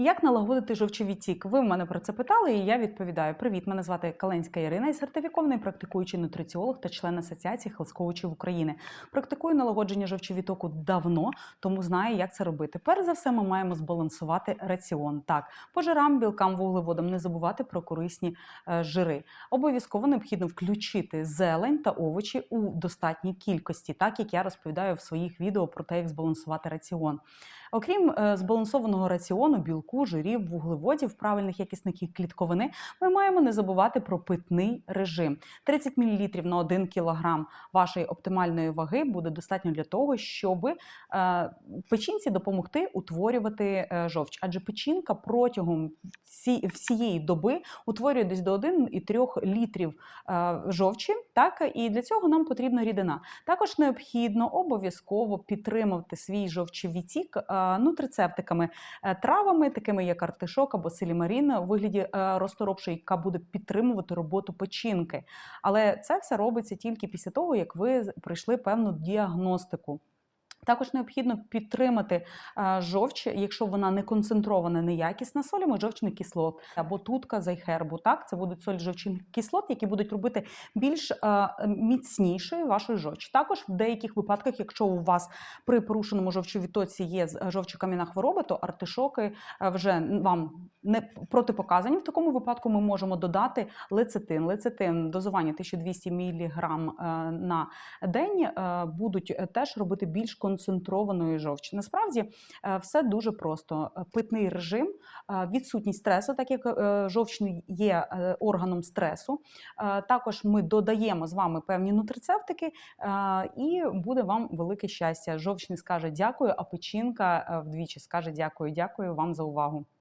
Як налагодити жовчовий? Ви в мене про це питали, і я відповідаю: Привіт, мене звати Каленська Ірина, я сертифікований практикуючий нутриціолог та член Асоціації хелскоучів України. Практикую налагодження жовчовітоку давно, тому знаю, як це робити. Перш за все, ми маємо збалансувати раціон. Так, по жирам, білкам, вуглеводам не забувати про корисні е, жири. Обов'язково необхідно включити зелень та овочі у достатній кількості, так як я розповідаю в своїх відео про те, як збалансувати раціон. Окрім е, збалансованого раціону, білку, жирів, вуглеводів, правильних якісників клітковини, ми маємо не забувати про питний режим. 30 мл на 1 кг вашої оптимальної ваги буде достатньо для того, щоб е, печінці допомогти утворювати е, жовч. Адже печінка протягом всієї доби утворює десь до 1,3 літрів жовчі. Так і для цього нам потрібна рідина. Також необхідно обов'язково підтримувати свій жовчовітік е, нутрицептиками, е, травами, такими як артишок або селімарін, у вигляді е, розторопшої, яка буде підтримувати роботу печінки. Але це все робиться тільки після того, як ви пройшли певну діагностику. Також необхідно підтримати жовч, якщо вона не концентрована, неякісна солями жовчних кислот або тутка зайхербу. Так, це будуть солі жовчних кислот, які будуть робити більш міцнішою вашу жовч. Також в деяких випадках, якщо у вас при порушеному жовчовітоці є жовчокам'яна хвороба, то артишоки вже вам не протипоказані. В такому випадку ми можемо додати лецитин. Лецитин дозування 1200 мг на день будуть е, теж робити більш концентрованою жовч. Насправді е, все дуже просто. Е, Питний режим, е, відсутність стресу, так як жовчний є органом стресу. Також ми додаємо з вами певні нутрицептики, е, і буде вам велике щастя. Жовчний скаже дякую, а печінка вдвічі скаже дякую, дякую вам за увагу.